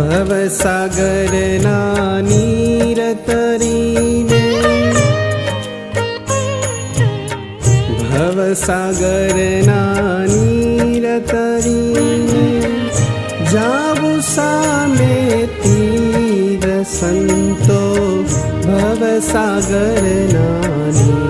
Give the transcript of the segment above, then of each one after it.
भवसागरना नीरतरीने भवसागरना नीरतरीने जाबु सामे तीर संतो भवसागरना सन्तो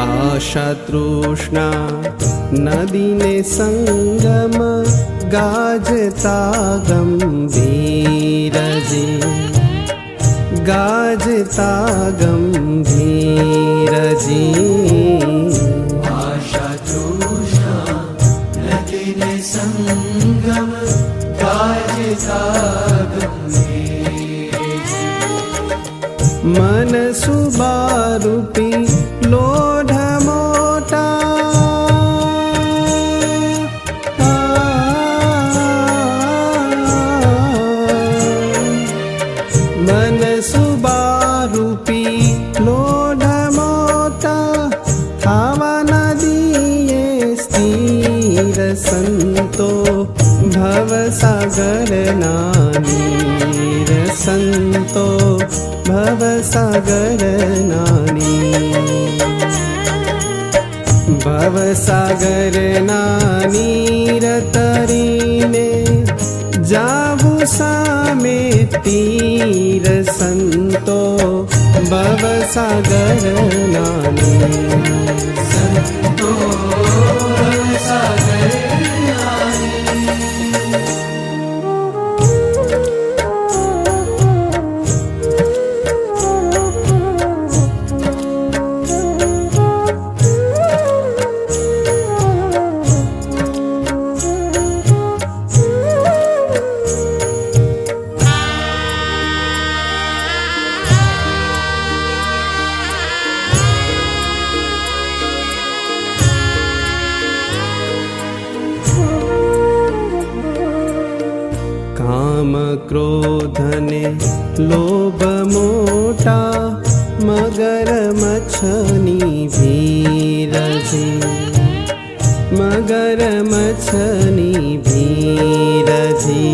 आशा तृष्णा नदीने सङ्गम गाजता गम्भीरजे गाजता गम्भीरजे सन्तो भवसागर नानीर सन्तो भवसागर नानी भवसागर नानीरतरीने जाबु सामे तीर सन्तो भवसागर सन्तो काम क्रोधने लोभ मोटा मगर मगर मछनी भीरजी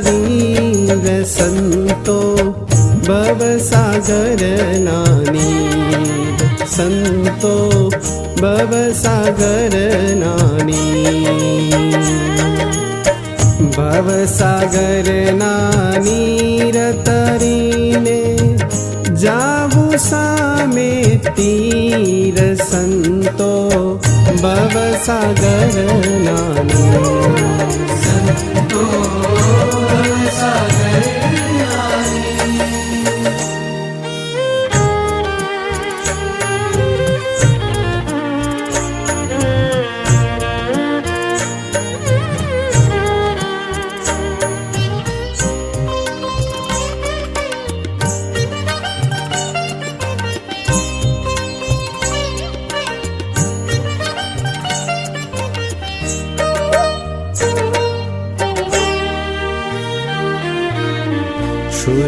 शरीर संतो भवसागर नानी। सन्तो भवसागर नानी। भवसागर नानीरतरीने जाबु सामे तीर सन्तो भवसागर नानी। सन्तो Sara.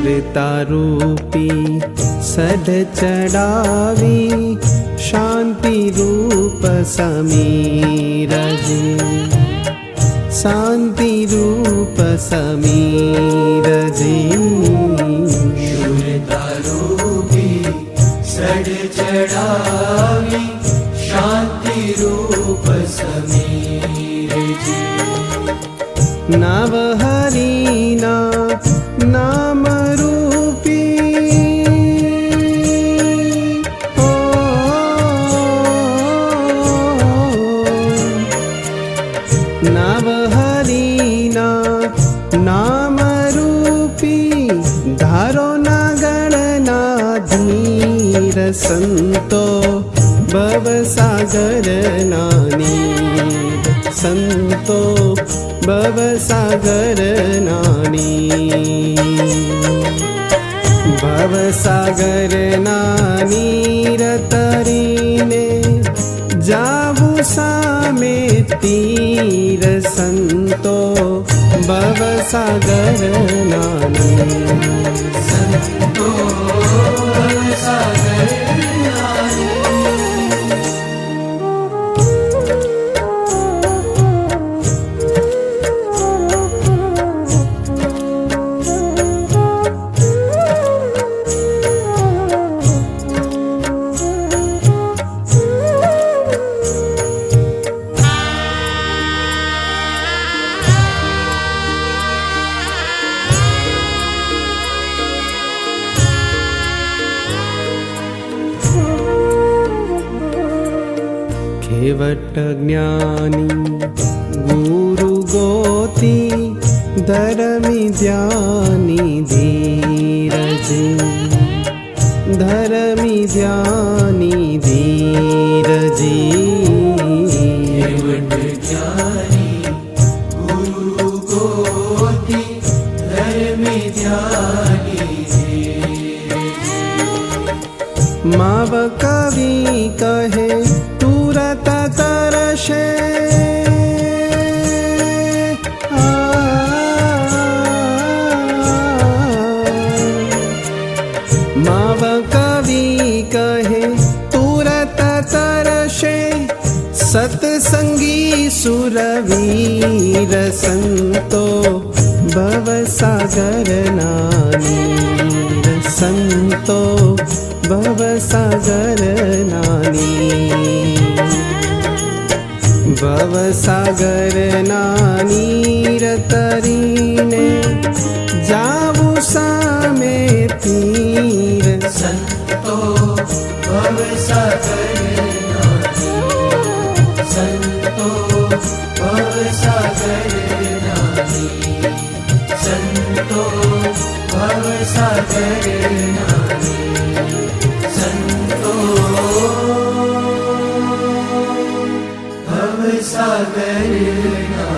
क्षुरतारूपी सद चढ़ावी शांति रूप समीर जी शांति रूप समीर जी शूरतारूपी सड चढ़ावी धीर संतो भव सागर नानी। संतो भव सागर नानी। भव सागर नानी रतरीने जावु सामे तीर संतो भव सागर प्रकट ज्ञानी गुरु गोती धर्मी ज्ञानी धीरज। धर्मी ज्ञानी धीरज। माव कवि कहे तरशे माव कवि कहे तुरत तरशे सतसंगी सुरवीर संतो भव सागर नानी संतो भव सागर नानी भव सागर नानी। रतरीने जावु सामे तीर संतो भव सागर sabrı saderim